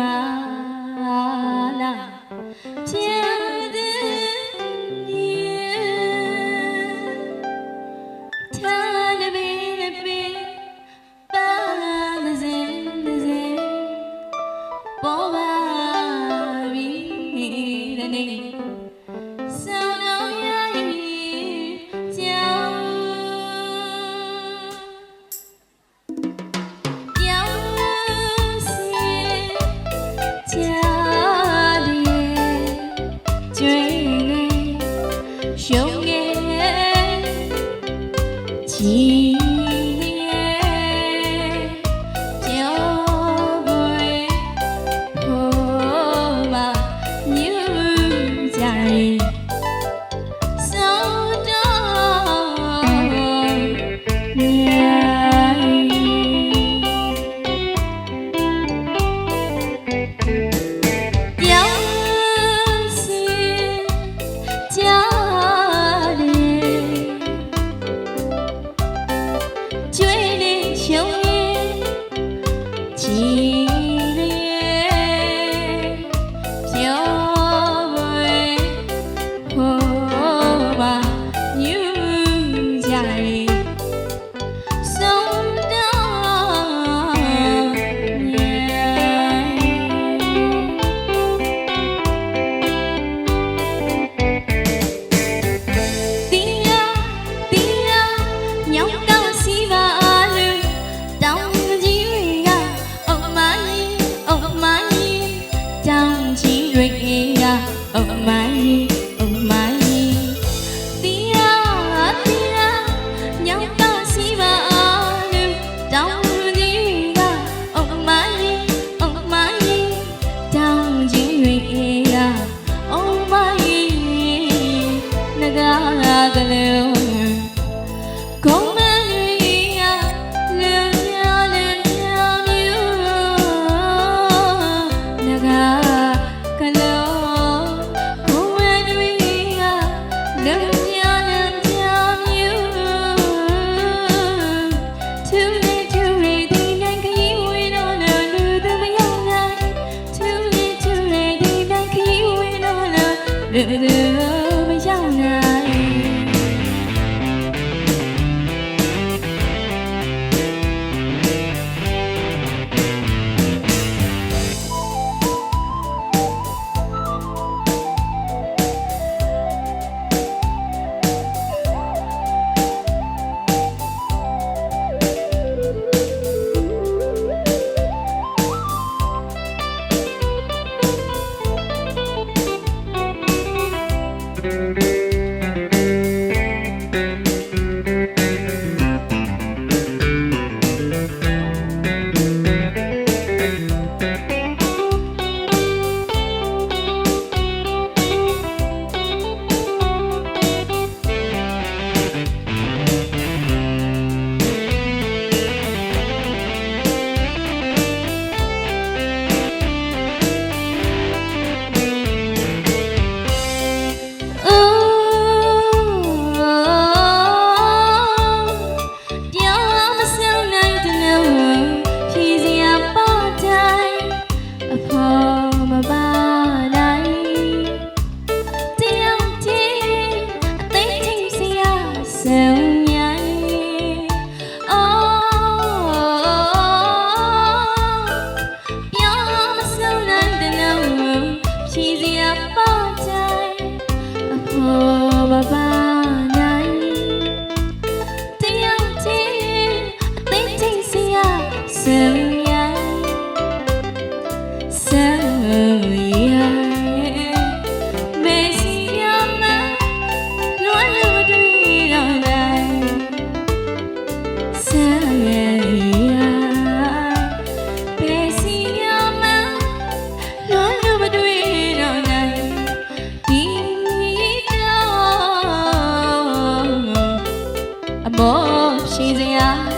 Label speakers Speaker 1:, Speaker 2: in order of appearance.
Speaker 1: မာနာဖြ the news. Thank you. ဆုံး မောရှိစရာ